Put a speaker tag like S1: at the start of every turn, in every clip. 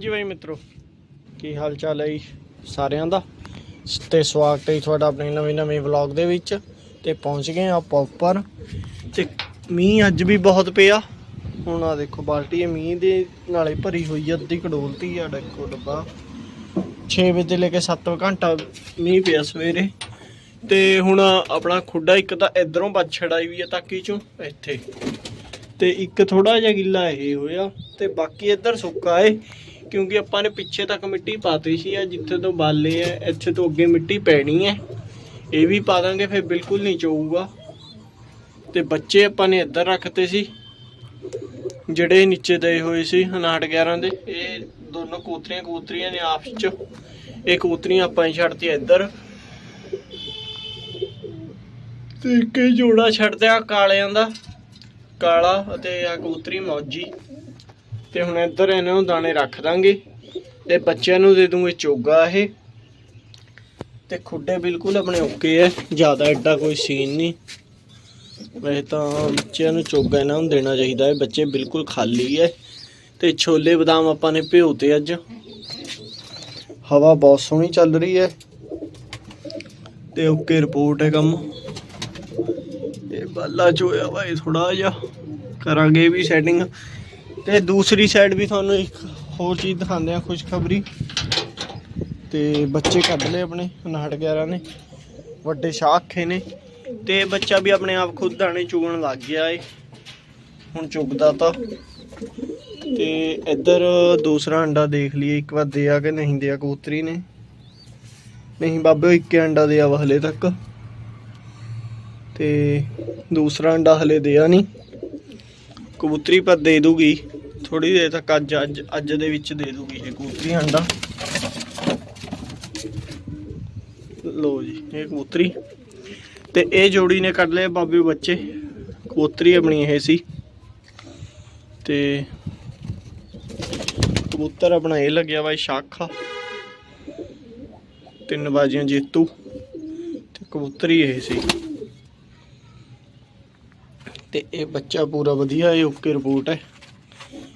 S1: ਜੀ ਬਾਈ ਮਿੱਤਰੋ, ਕੀ ਹਾਲ ਚਾਲ ਹੈ ਜੀ ਸਾਰਿਆਂ ਦਾ? ਤੇ ਸਵਾਗਤ ਹੈ ਜੀ ਤੁਹਾਡਾ ਆਪਣੇ ਨਵੇਂ ਨਵੇਂ ਵਲੌਗ ਦੇ ਵਿੱਚ। ਤੇ ਪਹੁੰਚ ਗਏ ਆਪਾਂ ਉੱਪਰ। ਤੇ ਮੀਂਹ ਅੱਜ ਵੀ ਬਹੁਤ ਪਿਆ। ਹੁਣ ਆ ਦੇਖੋ, ਬਾਲਟੀ ਇਹ ਮੀਂਹ ਦੇ ਨਾਲੇ ਭਰੀ ਹੋਈ ਆ ਅੱਧੀ ਕਡੋਲਤੀ ਆ ਦੇਖੋ ਡੱਬਾ। 6 ਵਜੇ ਤੋਂ ਲੈ ਕੇ 7 ਘੰਟਾ ਮੀਂਹ ਪਿਆ ਸਵੇਰੇ। ਤੇ ਹੁਣ ਆਪਣਾ ਖੁੱਡਾ ਇੱਕ ਤਾਂ ਇਧਰੋਂ ਬੱਛੜ ਆਈ ਵੀ ਆ ਤਾਕੀ ਚੋਂ, ਇੱਥੇ। ਤੇ ਇੱਕ ਥੋੜਾ ਜਿਹਾ ਗਿੱਲਾ ਇਹ ਹੋਇਆ। ਤੇ ਬਾਕੀ ਇੱਧਰ ਸੁੱਕਾ ਏ। ਕਿਉਂਕਿ ਆਪਾਂ ਨੇ ਪਿੱਛੇ ਤੱਕ ਮਿੱਟੀ ਪਾਤੀ ਸੀ ਆ, ਜਿੱਥੇ ਤੋਂ ਬਾਲੇ ਐ ਇੱਥੇ ਤੋਂ ਅੱਗੇ ਮਿੱਟੀ ਪੈਣੀ ਹੈ ਇਹ ਵੀ ਪਾ ਦਾਂਗੇ, ਫਿਰ ਬਿਲਕੁਲ ਨਹੀਂ ਚੋਊਗਾ। ਤੇ ਬੱਚੇ ਆਪਾਂ ਨੇ ਇੱਧਰ ਰੱਖਤੇ ਸੀ, ਜਿਹੜੇ ਨੀਚੇ ਦਏ ਹੋਏ ਸੀ 59 11 ਦੇ। ਇਹ ਦੋਨੋਂ ਕੋਤਰੀਆਂ ਕੂਤਰੀਆਂ ਨੇ ਆਪਸ ਚ। ਇਹ ਕੋਤਰੀਆਂ ਆਪਾਂ ਹੀ ਛੱਡਤੀ ਇੱਧਰ। ਤੇ ਇੱਕ ਜੋੜਾ ਛੱਡਦੇ ਆ ਕਾਲਿਆਂ ਦਾ। ਕਾਲਾ ਅਤੇ ਆ ਕਬੂਤਰੀ ਮੌਜੀ। ਤੇ ਹੁਣ ਇੱਧਰ ਇਹਨਾਂ ਨੂੰ ਦਾਣੇ ਰੱਖ ਦਾਂਗੇ ਤੇ ਬੱਚਿਆਂ ਨੂੰ ਦੇ ਦੂੰਗੇ ਚੋਗਾ ਇਹ। ਤੇ ਖੁੱਡੇ ਬਿਲਕੁਲ ਆਪਣੇ ਓਕੇ ਐ, ਜ਼ਿਆਦਾ ਐਡਾ ਕੋਈ ਸੀਨ ਨਹੀਂ। ਵੈਸੇ ਤਾਂ ਬੱਚਿਆਂ ਨੂੰ ਚੋਗਾ ਇਹਨਾਂ ਨੂੰ ਦੇਣਾ ਚਾਹੀਦਾ ਹੈ ਬੱਚੇ ਬਿਲਕੁਲ ਖਾਲੀ ਐ। ਤੇ ਛੋਲੇ ਬਦਾਮ ਆਪਾਂ ਨੇ ਭਿਓਤੇ ਅੱਜ। ਹਵਾ ਬਹੁਤ ਸੋਹਣੀ ਚੱਲ ਰਹੀ ਹੈ ਤੇ ਓਕੇ ਰਿਪੋਰਟ ਹੈ ਕੰਮ। ਇਹ ਬਾਲਾ ਚੋਇਆ ਭਾਈ ਥੋੜਾ ਜਿਹਾ। ਕਰਾਂਗੇ ਵੀ ਸੈਟਿੰਗ ਤੇ ਦੂਸਰੀ ਸਾਈਡ ਵੀ ਤੁਹਾਨੂੰ ਇੱਕ ਹੋਰ ਚੀਜ਼ ਦਿਖਾਉਂਦੇ ਆ ਖੁਸ਼ਖਬਰੀ। ਤੇ ਬੱਚੇ ਕੱਢ ਲਏ ਆਪਣੇ 59 11 ਨੇ। ਵੱਡੇ ਸ਼ਾਖੇ ਨੇ। ਤੇ ਬੱਚਾ ਵੀ ਆਪਣੇ ਆਪ ਖੁਦ ਦਾਣੇ ਚੁਗਣ ਲੱਗ ਗਿਆ ਏ। ਹੁਣ ਚੁਗਦਾ ਤਾਂ। ਤੇ ਇੱਧਰ ਦੂਸਰਾ ਅੰਡਾ ਦੇਖ ਲਈਏ। ਇੱਕ ਵਾਰ ਦਿਆ ਕਿ ਨਹੀਂ ਦਿਆ, ਕਬੂਤਰੀ ਨੇ। ਨਹੀਂ ਬਾਬੇ ਇੱਕ ਅੰਡਾ ਦਿਆ ਵਾ ਹਲੇ ਤੱਕ। ਤੇ ਦੂਸਰਾ ਅੰਡਾ ਹਲੇ ਦਿਆ ਨਹੀਂ। ਕਬੂਤਰੀ ਪਰ ਦੇ ਦੂਗੀ। ਥੋੜੀ ਦੇਰ ਤੱਕ ਅੱਜ ਅੱਜ ਅੱਜ ਦੇ ਵਿੱਚ ਦੇ ਦੂਗੀ ਇਹ ਕਬੂਤਰੀ ਅੰਡਾ ਲੋ ਜੀ, ਇਹ ਕਬੂਤਰੀ। ਤੇ ਇਹ ਜੋੜੀ ਨੇ ਕੱਢ ਲਏ ਬਾਬੇ ਬੱਚੇ। ਕਬੂਤਰੀ ਆਪਣੀ ਇਹ ਸੀ। ਤੇ ਕਬੂਤਰ ਆਪਣਾ ਇਹ ਲੱਗਿਆ ਵਾ ਸ਼ਾਖਾ। ਤਿੰਨ ਬਾਜੀਆਂ ਜੇਤੂ। ਤੇ ਕਬੂਤਰੀ ਇਹ ਸੀ। ਤੇ ਇਹ ਬੱਚਾ ਪੂਰਾ ਵਧੀਆ ਹੈ ਓਕੇ ਰਿਪੋਰਟ ਹੈ।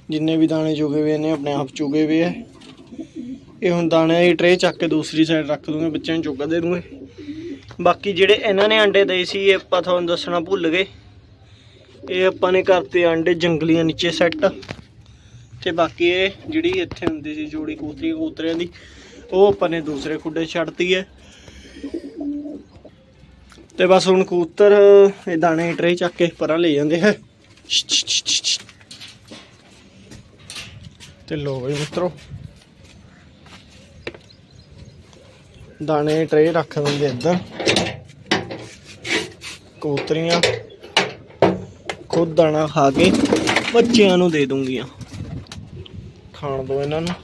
S1: ਜਿੰਨੇ ਵੀ ਦਾਣੇ ਚੁਗੇ ਹੋਏ ਨੇ, ਆਪਣੇ ਆਪ ਚੁਗੇ ਹੋਏ ਹੈ ਇਹ ਹੁਣ ਦਾਣੇ ਦੀ ਟਰੇ ਚੱਕ ਕੇ ਦੂਸਰੀ ਸਾਈਡ ਰੱਖ ਦੂੰਗੇ, ਬੱਚਿਆਂ ਨੂੰ ਚੁਗਾ ਦੇ ਦੂੰਗੇ। ਬਾਕੀ ਜਿਹੜੇ ਇਹਨਾਂ ਨੇ ਅੰਡੇ ਦੇ ਸੀ, ਇਹ ਆਪਾਂ ਤੁਹਾਨੂੰ ਦੱਸਣਾ ਭੁੱਲ ਗਏ। ਇਹ ਆਪਾਂ ਨੇ ਕਰਤੇ ਅੰਡੇ ਜੰਗਲੀਆਂ ਨੀਚੇ ਸੈੱਟ ਤੇ ਬਾਕੀ ਇਹ ਜਿਹੜੀ ਇੱਥੇ ਹੁੰਦੀ ਸੀ ਜੋੜੀ ਕੋਤਰੀ, ਕੂਤਰਿਆਂ ਦੀ, ਉਹ ਆਪਾਂ ਨੇ ਦੂਸਰੇ ਖੁੱਡੇ ਛੱਡਤੀ ਹੈ। ਤੇ ਬਸ ਹੁਣ ਕਬੂਤਰ ਇਹ ਦਾਣੇ ਟਰੇ ਚੱਕ ਕੇ ਪਰਾਂ ਲੈ ਜਾਂਦੇ ਹੈ ਤੇ ਲੋ ਬਈ ਮਿੱਤਰੋ। ਦਾਣੇ ਟਰੇ ਰੱਖ ਦਿੰਦੇ ਇੱਧਰ। ਕਬੂਤਰੀਆਂ। ਖੁਦ ਦਾਣਾ ਖਾ ਕੇ ਬੱਚਿਆਂ ਨੂੰ ਦੇ ਦੂੰਗੀਆਂ। ਖਾਣ ਦੋ ਇਹਨਾਂ ਨੂੰ।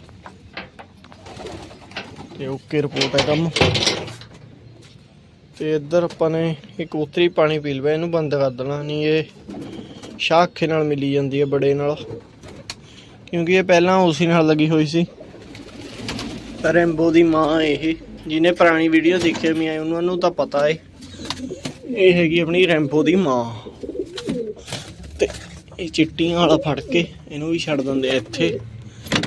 S1: ਤੇ ਓਕੇ ਰਿਪੋਰਟ ਹੈ ਕੰਮ। ਤੇ ਇੱਧਰ ਆਪਾਂ ਨੇ ਇੱਕ ਕਬੂਤਰੀ ਪਾਣੀ ਪੀ ਲਵੇ, ਇਹਨੂੰ ਬੰਦ ਕਰ ਦੇਣਾ, ਨਹੀਂ ਇਹ ਸ਼ਾਖੇ ਨਾਲ ਮਿਲੀ ਜਾਂਦੀ ਹੈ ਬੜੇ ਨਾਲ। ਕਿਉਂਕਿ ਇਹ ਪਹਿਲਾਂ ਉਸੇ ਨਾਲ ਲੱਗੀ ਹੋਈ ਸੀ। ਰੈਂਬੋ ਦੀ ਮਾਂ ਇਹ। ਜਿਹਨੇ ਪੁਰਾਣੀ ਵੀਡੀਓ ਦੇਖੀ ਵੀ ਆਏ ਉਹਨਾਂ ਨੂੰ ਤਾਂ ਪਤਾ ਏ ਇਹ ਹੈਗੀ ਆਪਣੀ ਰੈਂਬੋ ਦੀ ਮਾਂ। ਤੇ ਇਹ ਚਿੱਟੀਆਂ ਵਾਲਾ ਫੜ ਕੇ ਇਹਨੂੰ ਵੀ ਛੱਡ ਦਿੰਦੇ ਆ ਇੱਥੇ।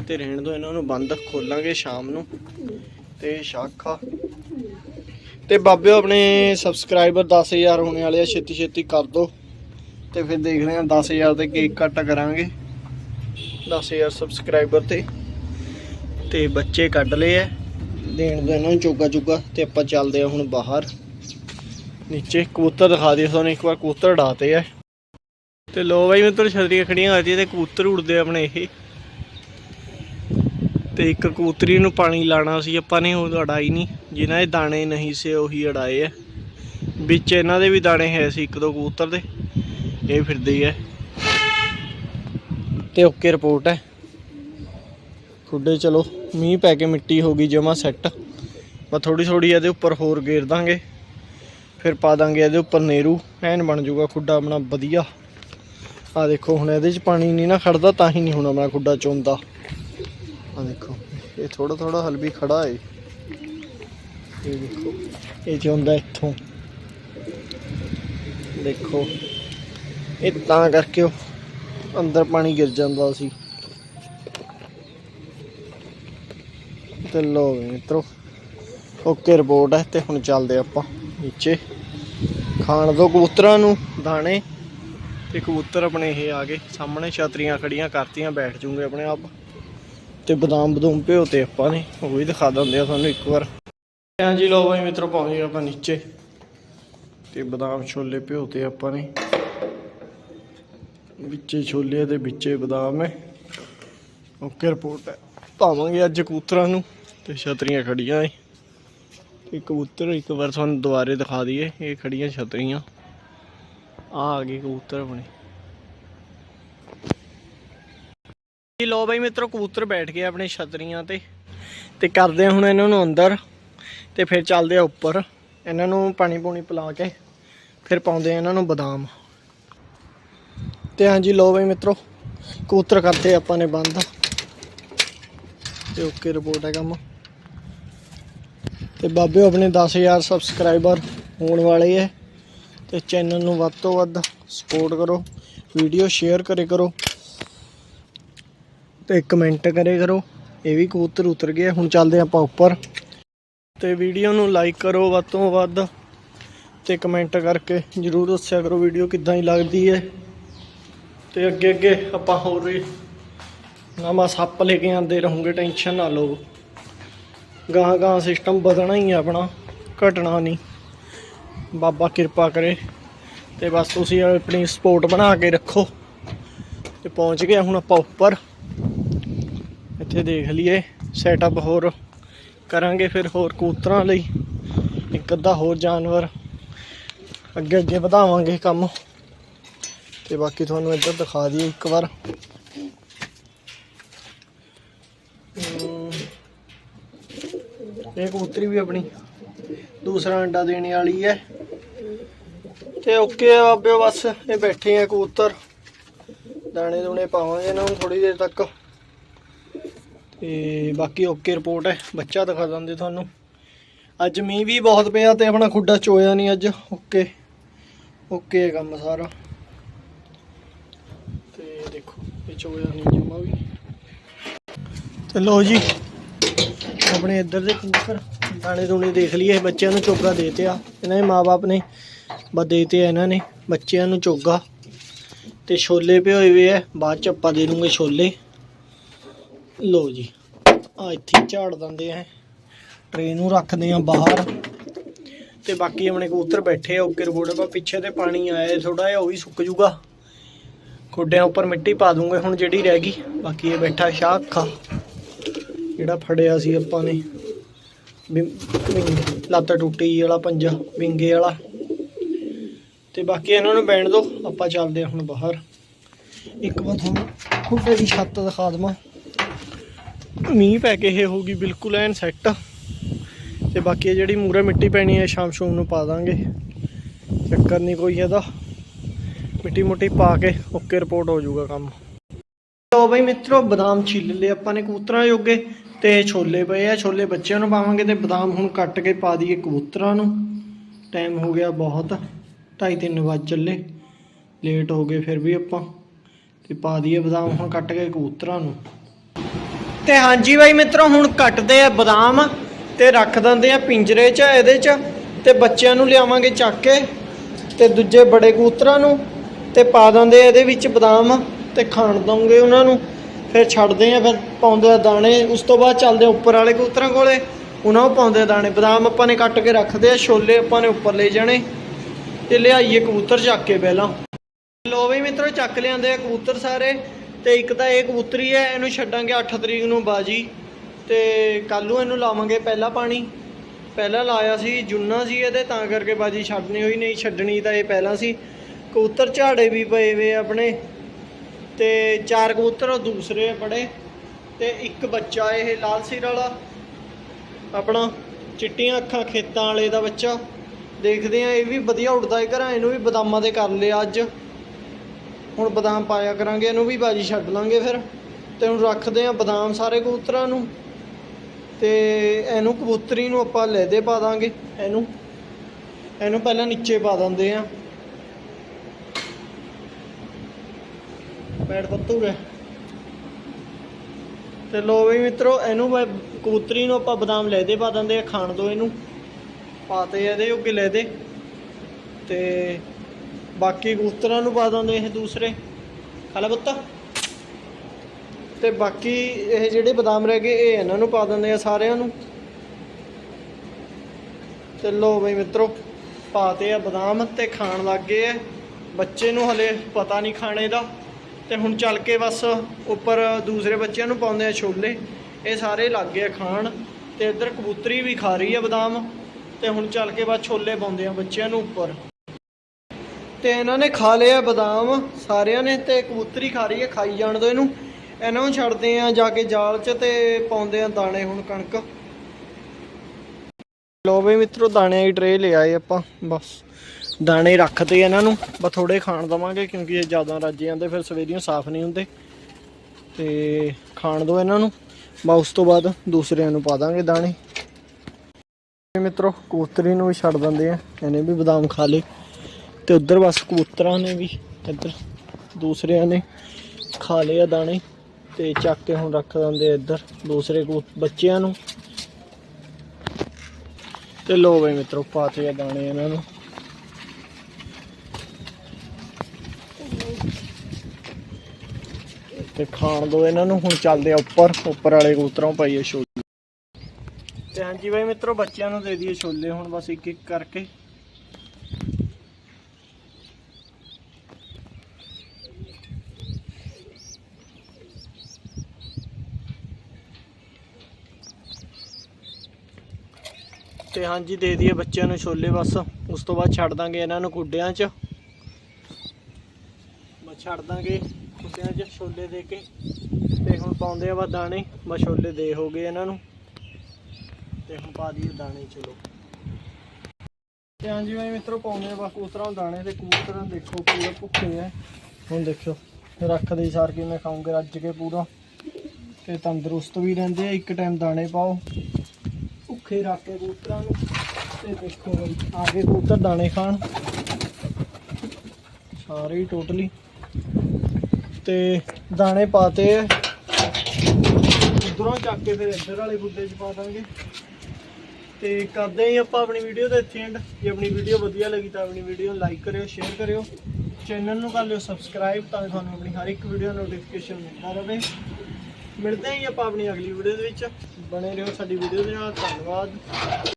S1: ਤੇ ਰਹਿਣ ਦੋ, ਇਹਨਾਂ ਨੂੰ ਬੰਦ ਖੋਲਾਂਗੇ ਸ਼ਾਮ ਨੂੰ। ਤੇ ਸ਼ਾਖਾ। ਤੇ ਬਾਬਿਓ, ਆਪਣੇ ਸਬਸਕ੍ਰਾਈਬਰ 10000 ਹੋਣੇ ਵਾਲੇ ਆ ਛੇਤੀ ਛੇਤੀ ਕਰ ਦੋ। ਤੇ ਫਿਰ ਦੇਖਦੇ ਆ 10000 ਤੇ ਕੇਕ ਕੱਟ ਕਰਾਂਗੇ। 10000 ਸਬਸਕ੍ਰਾਈਬਰ ਤੇ। ਤੇ ਬੱਚੇ ਕੱਢ ਲਏ ਐ। ਦੇਣ ਦੋ ਇਹਨਾਂ ਨੂੰ ਚੋਗਾ ਚੁਗਾ, ਤੇ ਆਪਾਂ ਚੱਲਦੇ ਆ ਹੁਣ ਬਾਹਰ। ਨੀਚੇ ਕਬੂਤਰ ਦਿਖਾ ਦਿਓ ਤੁਹਾਨੂੰ, ਇੱਕ ਵਾਰ ਕਬੂਤਰ ਉਡਾਤੇ ਐ। ਤੇ ਲੋ ਬਾਈ ਮਿੱਤਰ ਛਤਰੀਆਂ ਖੜੀਆਂ ਕਰਦੀ ਤੇ ਕਬੂਤਰ ਉੜਦੇ ਆਪਣੇ ਇਹ। ਤੇ ਇੱਕ ਕਬੂਤਰੀ ਨੂੰ ਪਾਣੀ ਲਾਣਾ ਸੀ, ਆਪਾਂ ਨੇ ਉਹ ਅੜਾਈ ਨਹੀਂ, ਜਿਨ੍ਹਾਂ ਦੇ ਦਾਣੇ ਨਹੀਂ ਸੀ, ਉਹੀ ਅੜਾਏ ਆ ਵਿੱਚ ਇਹਨਾਂ ਦੇ ਵੀ ਦਾਣੇ ਹੈ ਸੀ, ਇੱਕ ਦੋ ਕਬੂਤਰ ਦੇ। ਇਹ ਫਿਰਦੇ ਹੀ ਐ। ਤੇ ਓਕੇ ਰਿਪੋਰਟ ਹੈ। ਖੁੱਡੇ ਚਲੋ, ਮੀਂਹ ਪੈ ਕੇ ਮਿੱਟੀ ਹੋ ਗਈ, ਜਮਾ ਸੈੱਟ ਬਸ ਥੋੜੀ ਥੋੜੀ ਇਹਦੇ ਉੱਪਰ ਹੋਰ ਗੇਰ ਦਾਂਗੇ। ਫਿਰ ਪਾ ਦਾਂਗੇ ਇਹਦੇ ਉੱਪਰ ਨੇਰੂ, ਐਨ ਬਣ ਜਾਊਗਾ ਖੁੱਡਾ ਆਪਣਾ ਵਧੀਆ। ਆ ਦੇਖੋ, ਹੁਣ ਇਹਦੇ 'ਚ ਪਾਣੀ ਨਹੀਂ ਨਾ ਖੜਦਾ, ਤਾਂ ਹੀ ਨਹੀਂ ਹੁਣ ਆਪਣਾ ਖੁੱਡਾ ਚੋਂਦਾ ਆ ਦੇਖੋ, ਇਹ ਥੋੜਾ ਥੋੜਾ ਹਲ ਵੀ ਖੜਾ ਏ। ਇਹ ਦੇਖੋ, ਇਹ ਚੋਂਦਾ ਇੱਥੋਂ। ਦੇਖੋ, ਇਹ ਤਾਂ ਕਰਕੇ ਉਹ ਅੰਦਰ ਪਾਣੀ ਗਿਰ ਜਾਂਦਾ ਸੀ। ਤੇ ਲੋ ਮਿੱਤਰੋ, ਓਕੇ ਰਿਪੋਰਟ ਹੈ ਤੇ ਹੁਣ ਚੱਲਦੇ ਆਪਾਂ ਨੀਚੇ। ਖਾਣ ਦੋ ਕਬੂਤਰਾਂ ਨੂੰ, ਦਾਣੇ ਤੇ ਕਬੂਤਰ ਆਪਣੇ ਇਹ ਆ ਗਏ। ਸਾਹਮਣੇ ਛਤਰੀਆਂ ਖੜੀਆਂ ਕਰਤੀਆਂ, ਬੈਠ ਜੂਗੇ ਆਪਣੇ ਆਪ। ਤੇ ਬਦਾਮ ਬਦੂਮ ਭਿਓ ਤੇ ਆਪਾਂ ਨੇ, ਉਹ ਵੀ ਦਿਖਾ ਦਿੰਦੇ ਆ ਤੁਹਾਨੂੰ ਇੱਕ ਵਾਰ। ਹਾਂਜੀ ਲੋ ਬਾਈ ਮਿੱਤਰੋ, ਪਹੁੰਚ ਗਏ ਆਪਾਂ ਨੀਚੇ। ਤੇ ਬਦਾਮ ਛੋਲੇ ਭਿਓ ਤੇ ਆਪਾਂ ਨੇ। ਵਿੱਚੇ ਛੋਲੇ ਤੇ ਵਿੱਚੇ ਬਦਾਮ ਹੈ। ਓਕੇ ਰਿਪੋਰਟ ਹੈ। ਪਾਵਾਂਗੇ ਅੱਜ ਕਬੂਤਰਾਂ ਨੂੰ, ਤੇ ਛਤਰੀਆਂ ਖੜੀਆਂ ਏ। ਤੇ ਕਬੂਤਰ ਇੱਕ ਵਾਰ ਤੁਹਾਨੂੰ ਦੁਬਾਰੇ ਦਿਖਾ ਦਈਏ, ਇਹ ਖੜੀਆਂ ਛਤਰੀਆਂ। ਆ ਆ ਗਏ ਕਬੂਤਰ ਆਪਣੇ। ਲੋ ਬਾਈ ਮਿੱਤਰੋ, ਕਬੂਤਰ ਬੈਠ ਗਏ ਆਪਣੇ ਛਤਰੀਆਂ ਤੇ। ਤੇ ਕਰਦੇ ਆ ਹੁਣ ਇਹਨਾਂ ਨੂੰ ਅੰਦਰ, ਤੇ ਫਿਰ ਚੱਲਦੇ ਆ ਉੱਪਰ। ਇਹਨਾਂ ਨੂੰ ਪਾਣੀ ਪੂਣੀ ਪਿਲਾ ਕੇ, ਫਿਰ ਪਾਉਂਦੇ ਆ ਇਹਨਾਂ ਨੂੰ ਬਦਾਮ। ਤੇ ਹਾਂਜੀ ਲੋ ਬਾਈ ਮਿੱਤਰੋ, ਕਬੂਤਰ ਕਰਤੇ ਆਪਾਂ ਨੇ ਬੰਦ। ਤੇ ਓਕੇ ਰਿਪੋਰਟ ਹੈ ਕੰਮ। ਤੇ ਬਾਬੇ ਆਪਣੇ 10000 ਸਬਸਕ੍ਰਾਈਬਰ ਹੋਣ ਵਾਲੇ ਹੈ ਤੇ ਚੈਨਲ ਨੂੰ ਵੱਧ ਤੋਂ ਵੱਧ ਸਪੋਰਟ ਕਰੋ। ਵੀਡੀਓ ਸ਼ੇਅਰ ਕਰੇ ਕਰੋ। ਤੇ ਕਮੈਂਟ ਕਰੇ ਕਰੋ। ਇਹ ਵੀ ਕਬੂਤਰ ਉਤਰ ਗਿਆ। ਹੁਣ ਚੱਲਦੇ ਆਪਾਂ ਉੱਪਰ। ਤੇ ਵੀਡੀਓ ਨੂੰ ਲਾਈਕ ਕਰੋ ਵੱਧ ਤੋਂ ਵੱਧ। ਤੇ ਕਮੈਂਟ ਕਰਕੇ ਜਰੂਰ ਦੱਸਿਆ ਕਰੋ ਵੀਡੀਓ ਕਿੱਦਾਂ ਹੀ ਲੱਗਦੀ ਹੈ ਤੇ ਅੱਗੇ ਅੱਗੇ ਆਪਾਂ ਹੋਰ ਵੀ ਨਵਾਂ ਸੱਪ ਲੈ ਕੇ ਆਂਦੇ ਰਹੋਗੇ, ਟੈਨਸ਼ਨ ਨਾ ਲਓ। ਗਾਂ ਗਾਂ ਸਿਸਟਮ ਵਧਣਾ ਹੀ ਆ ਆਪਣਾ, ਘਟਣਾ ਨਹੀਂ। ਬਾਬਾ ਕਿਰਪਾ ਕਰੇ। ਤੇ ਬਸ ਤੁਸੀਂ ਆਪਣੀ ਸਪੋਰਟ ਬਣਾ ਕੇ ਰੱਖੋ। ਤੇ ਪਹੁੰਚ ਗਏ ਹੁਣ ਆਪਾਂ ਉੱਪਰ। ਇੱਥੇ ਦੇਖ ਲਈਏ ਸੈਟਅਪ ਹੋਰ ਕਰਾਂਗੇ ਫਿਰ ਹੋਰ ਕੂਤਰਾਂ ਲਈ। ਇੱਕ ਅੱਧਾ ਹੋਰ ਜਾਨਵਰ। ਅੱਗੇ ਅੱਗੇ ਵਧਾਵਾਂਗੇ ਕੰਮ। ਤੇ ਬਾਕੀ ਤੁਹਾਨੂੰ ਇੱਧਰ ਦਿਖਾ ਦਈਏ ਇੱਕ ਵਾਰ। ਇਹ ਕਬੂਤਰੀ ਵੀ ਆਪਣੀ ਦੂਸਰਾ ਅੰਡਾ ਦੇਣ ਵਾਲੀ ਹੈ। ਤੇ ਓਕੇ ਆ ਬਾਬਿਓ ਬਸ ਇਹ ਬੈਠੇ ਆ ਕਬੂਤਰ। ਦਾਣੇ ਦੂਣੇ ਪਾਵਾਂਗੇ ਇਹਨਾਂ ਨੂੰ ਥੋੜੀ ਦੇਰ ਤੱਕ। ਤੇ ਬਾਕੀ ਓਕੇ ਰਿਪੋਰਟ ਹੈ, ਬੱਚਾ ਦਿਖਾ ਦਿੰਦੇ ਤੁਹਾਨੂੰ। ਅੱਜ ਮੀਂਹ ਵੀ ਬਹੁਤ ਪਿਆ ਤੇ ਆਪਣਾ ਖੁੱਡਾ ਚੋਇਆ ਨਹੀਂ ਅੱਜ। ਓਕੇ ਓਕੇ ਕੰਮ ਸਾਰਾ। ਤੇ ਦੇਖੋ ਇਹ ਚੋਇਆ ਨਹੀਂ ਜਮਾ ਵੀ। ਤੇ ਲੋ ਜੀ, ਆਪਣੇ ਇੱਧਰ ਦੇ ਕਬੂਤਰ, ਦਾਣੇ ਦੂਣੇ ਦੇਖ ਲਈਏ ਬੱਚਿਆਂ ਨੂੰ ਚੋਗਾ ਦੇਤੇ। ਆ ਇਹਨਾਂ ਦੇ ਮਾਪੇ ਨੇ, ਬਸ ਦੇਤੇ ਆ ਇਹਨਾਂ ਨੇ, ਬੱਚਿਆਂ ਨੂੰ ਚੋਗਾ। ਤੇ ਛੋਲੇ ਭਿਓਏ ਹੋਏ ਆ, ਬਾਅਦ ਚ ਆਪਾਂ ਦੇ ਦੂੰਗੇ ਛੋਲੇ। ਲੋ ਜੀ ਆ ਇੱਥੇ ਝਾੜ ਦਿੰਦੇ ਆ, ਟ੍ਰੇ ਨੂੰ ਰੱਖਦੇ ਆ ਬਾਹਰ। ਤੇ ਬਾਕੀ ਆਪਣੇ ਕਬੂਤਰ ਬੈਠੇ ਆ, ਓਕੇ ਰਿਪੋਰਟ, ਆਪਾਂ ਪਿੱਛੇ ਤੇ ਪਾਣੀ ਆਇਆ ਥੋੜਾ ਜਿਹਾ ਉਹ ਵੀ ਸੁੱਕ ਜੂਗਾ। ਗੋਡਿਆਂ ਉੱਪਰ ਮਿੱਟੀ ਪਾ ਦੂੰਗੇ ਹੁਣ ਜਿਹੜੀ ਰਹਿ ਗਈ। ਬਾਕੀ ਇਹ ਬੈਠਾ ਸ਼ਾਹ ਅੱਖਾ। ਜਿਹੜਾ ਫੜਿਆ ਸੀ ਆਪਾਂ ਨੇ। ਲੱਤ ਟੁੱਟੀ ਵਾਲਾ ਪੰਜਾ, ਵਿੰਗੇ ਵਾਲਾ। ਤੇ ਬਾਕੀ ਇਹਨਾਂ ਨੂੰ ਬੈਣ ਦੋ, ਆਪਾਂ ਚੱਲਦੇ ਹਾਂ ਹੁਣ ਬਾਹਰ। ਇੱਕ ਵਾਰ ਤੁਹਾਨੂੰ ਖੁੱਡੇ ਦੀ ਛੱਤ ਦਿਖਾ ਦਵਾਂ। ਮੀਂਹ ਪੈ ਕੇ ਇਹ ਹੋਊਗੀ ਬਿਲਕੁਲ ਐਨ ਸੈੱਟ। ਤੇ ਬਾਕੀ ਇਹ ਜਿਹੜੀ ਮੂਰੇ ਮਿੱਟੀ ਪੈਣੀ ਹੈ ਸ਼ਾਮ ਸ਼ੂਮ ਨੂੰ ਪਾ ਦਾਂਗੇ। ਚੱਕਰ ਨਹੀਂ ਕੋਈ ਇਹਦਾ। ਮਿੱਟੀ ਮੁੱਟੀ ਪਾ ਕੇ ਓਕੇ ਰਿਪੋਰਟ ਹੋ ਜਾਊਗਾ ਕੰਮ। ਲੋ ਬਈ ਮਿੱਤਰੋ, ਬਦਾਮ ਛਿੱਲ ਲਏ ਆਪਾਂ ਨੇ ਕਬੂਤਰਾਂ ਜੋਗੇ ਤੇ ਛੋਲੇ ਪਏ ਆ, ਛੋਲੇ ਬੱਚਿਆਂ ਨੂੰ ਪਾਵਾਂਗੇ ਤੇ ਬਦਾਮ ਹੁਣ ਕੱਟ ਕੇ ਪਾ ਦਈਏ ਕਬੂਤਰਾਂ ਨੂੰ। ਟਾਈਮ ਹੋ ਗਿਆ ਬਹੁਤ 2:30 ਵਜ ਚੱਲੇ ਲੇਟ ਹੋ ਗਏ ਫਿਰ ਵੀ ਆਪਾਂ। ਤੇ ਪਾ ਦਈਏ ਬਦਾਮ ਹੁਣ ਕੱਟ ਕੇ ਕਬੂਤਰਾਂ ਨੂੰ। ਤੇ ਹਾਂਜੀ ਬਾਈ ਮਿੱਤਰੋ, ਹੁਣ ਕੱਟਦੇ ਆ ਬਦਾਮ ਤੇ ਰੱਖ ਦਿੰਦੇ ਆ ਪਿੰਜਰੇ 'ਚ, ਇਹਦੇ 'ਚ ਤੇ ਬੱਚਿਆਂ ਨੂੰ ਲਿਆਵਾਂਗੇ ਚੱਕ ਕੇ ਤੇ ਦੂਜੇ ਬੜੇ ਕਬੂਤਰਾਂ ਨੂੰ। ਤੇ ਪਾ ਦਿੰਦੇ ਇਹਦੇ ਵਿੱਚ ਬਦਾਮ ਤੇ ਖਾਣ ਦਵਾਂਗੇ ਉਹਨਾਂ ਨੂੰ। ਫਿਰ ਛੱਡਦੇ ਆ, ਫਿਰ ਪਾਉਂਦੇ ਆ ਦਾਣੇ। ਉਸ ਤੋਂ ਬਾਅਦ ਚੱਲਦੇ ਉੱਪਰ ਵਾਲੇ ਕਬੂਤਰਾਂ ਕੋਲੇ। ਉਹਨਾਂ ਨੂੰ ਪਾਉਂਦੇ ਆ ਦਾਣੇ। ਬਦਾਮ ਆਪਾਂ ਨੇ ਕੱਟ ਕੇ ਰੱਖਦੇ ਆ, ਛੋਲੇ ਆਪਾਂ ਨੇ ਉੱਪਰ ਲੈ ਜਾਣੇ। ਤੇ ਲਿਆਈਏ ਕਬੂਤਰ ਚੱਕ ਕੇ ਪਹਿਲਾਂ। ਲੋ ਵੀ ਮਿੱਤਰੋ, ਚੱਕ ਲਿਆਂਦੇ ਆ ਕਬੂਤਰ ਸਾਰੇ। ਤੇ ਇੱਕ ਤਾਂ ਇਹ ਕਬੂਤਰੀ ਹੈ, ਇਹਨੂੰ ਛੱਡਾਂਗੇ 8 ਤਰੀਕ ਨੂੰ ਬਾਜੀ। ਤੇ ਕੱਲ ਨੂੰ ਇਹਨੂੰ ਲਾਵਾਂਗੇ ਪਹਿਲਾ ਪਾਣੀ। ਪਹਿਲਾਂ ਲਾਇਆ ਸੀ, ਜੁੰਨਾ ਸੀ ਇਹਦੇ, ਤਾਂ ਕਰਕੇ ਬਾਜੀ ਛੱਡਣੀ ਹੋਈ, ਨਹੀਂ ਛੱਡਣੀ ਤਾਂ ਇਹ ਪਹਿਲਾਂ ਸੀ। ਕਬੂਤਰ ਝਾੜੇ ਵੀ ਪਏ ਵੇ ਆਪਣੇ ਤੇ ਚਾਰ ਕਬੂਤਰ ਉਹ ਦੂਸਰੇ ਬੜੇ ਤੇ ਇੱਕ ਬੱਚਾ ਇਹ ਲਾਲ ਸਿਰ ਵਾਲਾ, ਆਪਣਾ ਚਿੱਟੀਆਂ ਅੱਖਾਂ ਖੇਤਾਂ ਵਾਲੇ ਦਾ ਬੱਚਾ। ਦੇਖਦੇ ਆ ਇਹ ਵੀ ਵਧੀਆ ਉੱਡਦਾ ਹੈ ਘਰਾਂ, ਇਹਨੂੰ ਵੀ ਬਦਾਮਾਂ ਦੇ ਕਰ ਲਿਆ ਅੱਜ। ਹੁਣ ਬਦਾਮ ਪਾਇਆ ਕਰਾਂਗੇ, ਇਹਨੂੰ ਵੀ ਬਾਜੀ ਛੱਡ ਲਾਂਗੇ ਫਿਰ। ਤੇ ਹੁਣ ਰੱਖਦੇ ਆ ਬਦਾਮ ਸਾਰੇ ਕਬੂਤਰਾਂ ਨੂੰ। ਤੇ ਇਹਨੂੰ ਕਬੂਤਰੀ ਨੂੰ ਆਪਾਂ ਲੈਦੇ ਪਾ ਦਾਂਗੇ, ਇਹਨੂੰ। ਇਹਨੂੰ ਪਹਿਲਾਂ ਨੀਚੇ ਪਾ ਦਿੰਦੇ ਆ ਪੈੜ ਪੱਤੂ ਤੇ ਲੋ ਵੀ ਮਿੱਤਰੋ, ਇਹਨੂੰ ਕਬੂਤਰੀ ਨੂੰ ਆਪਾਂ ਬਦਾਮ ਲੈ ਦੇ, ਪਾ ਦਿੰਦੇ ਆ ਖਾਣ ਦੋ ਇਹਨੂੰ। ਪਾਤੇ ਇਹਦੇ ਉੱਗੇ ਲੈ ਦੇ। ਤੇ ਬਾਕੀ ਕਬੂਤਰਾਂ ਨੂੰ ਪਾ ਦਿੰਦੇ ਇਹ ਦੂਸਰੇ। ਖਾ ਪੁੱਤ। ਤੇ ਬਾਕੀ ਇਹ ਜਿਹੜੇ ਬਦਾਮ ਰਹਿ ਗਏ, ਇਹ ਇਹਨਾਂ ਨੂੰ ਪਾ ਦਿੰਦੇ ਆ ਸਾਰਿਆਂ ਨੂੰ। ਤੇ ਲੋ ਬਈ ਮਿੱਤਰੋ, ਪਾਤੇ ਆ ਬਦਾਮ ਤੇ ਖਾਣ ਲੱਗ ਗਏ ਆ। ਬੱਚੇ ਨੂੰ ਹਲੇ ਪਤਾ ਨਹੀਂ ਖਾਣੇ ਦਾ। ਤੇ ਹੁਣ ਚੱਲ ਕੇ ਬਸ ਉੱਪਰ ਦੂਸਰੇ ਬੱਚਿਆਂ ਨੂੰ ਪਾਉਂਦੇ ਆ ਛੋਲੇ। ਇਹ ਸਾਰੇ ਲੱਗ ਗਏ ਖਾਣ ਤੇ ਇੱਧਰ ਕਬੂਤਰੀ ਵੀ ਖਾ ਰਹੀ ਆ ਬਦਾਮ ਤੇ ਹੁਣ ਚੱਲ ਕੇ ਬਸ ਛੋਲੇ ਪਾਉਂਦੇ ਆ ਬੱਚਿਆਂ ਨੂੰ ਉੱਪਰ। ਤੇ ਇਹਨਾਂ ਨੇ ਖਾ ਲਿਆ ਬਦਾਮ ਸਾਰਿਆਂ ਨੇ ਤੇ ਕਬੂਤਰੀ ਖਾ ਰਹੀ ਹੈ ਖਾਈ ਜਾਣ ਦੋ ਇਹਨੂੰ। ਇਹਨਾਂ ਨੂੰ ਛੱਡਦੇ ਆ ਜਾ ਕੇ ਜਾਲ 'ਚ ਤੇ ਪਾਉਂਦੇ ਆ ਦਾਣੇ ਹੁਣ ਕਣਕ। ਲੋ ਵੀ ਮਿੱਤਰੋ ਦਾਣੇ ਦੀ ਟਰੇ ਲੈ ਆਏ ਆਪਾਂ, ਬਸ। ਦਾਣੇ ਰੱਖਦੇ ਇਹਨਾਂ ਨੂੰ, ਬਸ ਥੋੜੇ ਖਾਣ ਦਵਾਂਗੇ ਕਿਉਂਕਿ ਇਹ ਜ਼ਿਆਦਾ ਰੱਜ ਜਾਂਦੇ, ਫਿਰ ਸਵੇਰੀਆਂ ਸਾਫ਼ ਨਹੀਂ ਹੁੰਦੇ। ਤੇ ਖਾਣ ਦੋ ਇਹਨਾਂ ਨੂੰ, ਬਸ ਉਸ ਤੋਂ ਬਾਅਦ ਦੂਸਰਿਆਂ ਨੂੰ ਪਾ ਦਾਂਗੇ ਦਾਣੇ। ਤੇ ਮਿੱਤਰੋ, ਕਬੂਤਰੀ ਨੂੰ ਵੀ ਛੱਡ ਦਿੰਦੇ ਆ, ਇਹਨੇ ਵੀ ਬਦਾਮ ਖਾ ਲਏ। ਤੇ ਉਧਰ ਬਸ ਕਬੂਤਰਾਂ ਨੇ ਵੀ, ਇੱਧਰ ਦੂਸਰਿਆਂ ਨੇ ਖਾ ਲਏ ਆ ਦਾਣੇ, ਤੇ ਚੱਕ ਕੇ ਹੁਣ ਰੱਖ ਦਿੰਦੇ ਆ ਇੱਧਰ ਦੂਸਰੇ ਕਬੂ- ਬੱਚਿਆਂ ਨੂੰ। ਤੇ ਲੋ ਬਈ ਮਿੱਤਰੋ ਪਾਤੇ ਆ ਦਾਣੇ ਇਹਨਾਂ ਨੂੰ। ਤੇ ਖਾਣ ਦੋ, ਇਹਨਾਂ ਨੂੰ ਹੁਣ ਚੱਲਦੇ ਆ ਉੱਪਰ ਉੱਪਰ ਵਾਲੇ ਕਬੂਤਰਾਂ ਪਾਈਏ ਛੋਲੇ। ਤੇ ਹਾਂਜੀ ਬਾਈ ਮਿੱਤਰੋ, ਬੱਚਿਆਂ ਨੂੰ ਦੇ ਦਈਏ ਛੋਲੇ, ਹੁਣ ਬਸ ਇੱਕ ਇੱਕ ਕਰਕੇ। ਤੇ ਹਾਂਜੀ, ਦੇ ਦਈਏ ਬੱਚਿਆਂ ਨੂੰ ਛੋਲੇ ਬਸ। ਉਸ ਤੋਂ ਬਾਅਦ ਛੱਡ ਦਾਂਗੇ ਇਹਨਾਂ ਨੂੰ ਗੁੱਡਿਆਂ 'ਚ। ਬਸ ਛੱਡ ਦਾਂਗੇ। ਕੁੱਡਿਆਂ 'ਚ ਛੋਲੇ ਦੇ ਕੇ। ਤੇ ਹੁਣ ਪਾਉਂਦੇ ਆ ਵਾ ਦਾਣੇ। ਬਸ ਛੋਲੇ ਦੇ ਹੋ ਗਏ ਇਹਨਾਂ ਨੂੰ। ਤੇ ਹੁਣ ਪਾ ਦਈਏ ਦਾਣੇ, ਚਲੋ। ਤੇ ਹਾਂਜੀ ਮੈਂ ਮਿੱਤਰੋ, ਪਾਉਂਦੇ ਆ ਬਸ ਕਬੂਤਰਾਂ ਨੂੰ ਦਾਣੇ ਤੇ ਕਬੂਤਰਾਂ ਦੇਖੋ ਪੂਰੇ ਭੁੱਖੇ ਆ। ਹੁਣ ਦੇਖਿਓ ਰੱਖਦੇ ਸਾਰ ਕੇ ਮੈਂ ਖਾਉਂਗੇ ਰੱਜ ਕੇ ਪੂਰਾ। ਤੇ ਤੰਦਰੁਸਤ ਵੀ ਰਹਿੰਦੇ ਆ, ਇੱਕ ਟਾਈਮ ਦਾਣੇ ਪਾਓ। ਭੁੱਖੇ ਰੱਖ ਕੇ ਕਬੂਤਰਾਂ ਨੂੰ। ਤੇ ਦੇਖੋ ਬਈ, ਆ ਕੇ ਕਬੂਤਰ ਦਾਣੇ ਖਾਣ। ਸਾਰੇ ਹੀ ਟੋਟਲੀ ਤੇ ਦਾਣੇ ਪਾਤੇ ਆ। ਉਧਰੋਂ ਚੱਕ ਕੇ ਫਿਰ ਇੱਧਰ ਵਾਲੇ ਗੁੱਡੇ 'ਚ ਪਾ ਦਾਂਗੇ। ਤੇ ਕਰਦੇ ਹਾਂ ਆਪਾਂ ਆਪਣੀ ਵੀਡੀਓ ਦਾ ਇੱਥੇ ਐਂਡ ਜੇ ਆਪਣੀ ਵੀਡੀਓ ਵਧੀਆ ਲੱਗੀ ਤਾਂ ਆਪਣੀ ਵੀਡੀਓ ਨੂੰ ਲਾਈਕ ਕਰਿਓ ਸ਼ੇਅਰ ਕਰਿਓ। ਚੈਨਲ ਨੂੰ ਕਰ ਲਿਓ ਸਬਸਕ੍ਰਾਈਬ ਤਾਂ ਤੁਹਾਨੂੰ ਆਪਣੀ ਹਰ ਇੱਕ ਵੀਡੀਓ ਨੋਟੀਫਿਕੇਸ਼ਨ ਮਿਲਦਾ ਰਹੇ। ਮਿਲਦੇ ਹਾਂ ਜੀ ਆਪਾਂ ਆਪਣੀ ਅਗਲੀ ਵੀਡੀਓ ਦੇ ਵਿੱਚ। ਬਣੇ ਰਹੋ ਸਾਡੀ ਵੀਡੀਓ ਦੇ ਨਾਲ। ਧੰਨਵਾਦ।